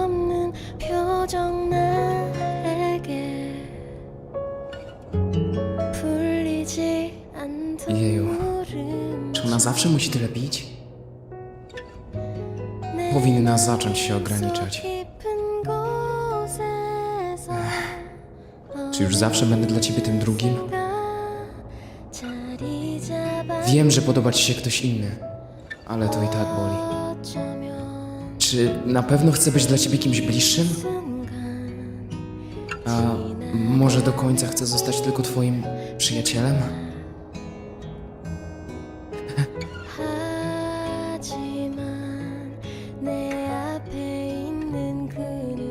없는 표정 나에게 풀리지 않던 Jeju. Czy ona zawsze musi tyle pić? Powinna zacząć się ograniczać. Czy już zawsze będę dla ciebie tym drugim? Wiem, że podoba ci się ktoś inny, ale to i tak boli. Czy na pewno chcę być dla ciebie kimś bliższym? A może do końca chcę zostać tylko twoim przyjacielem?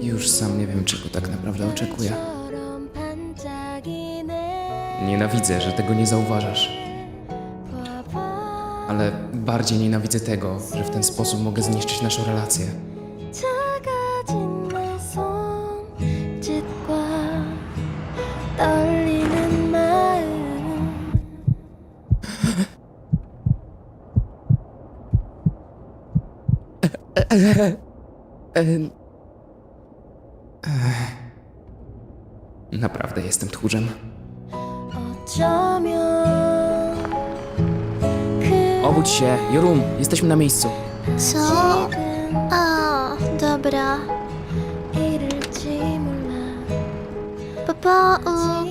Już sam nie wiem, czego tak naprawdę oczekuję. Nienawidzę, że tego nie zauważasz Ale bardziej nienawidzę tego, że w ten sposób mogę zniszczyć naszą relację. 작아진 내 손짓과 떨리는 마음 Naprawdę jestem tchórzem. 어쩌면 그 obudź się. Jorum, jesteśmy na miejscu. Co? A, dobra. Papa, o,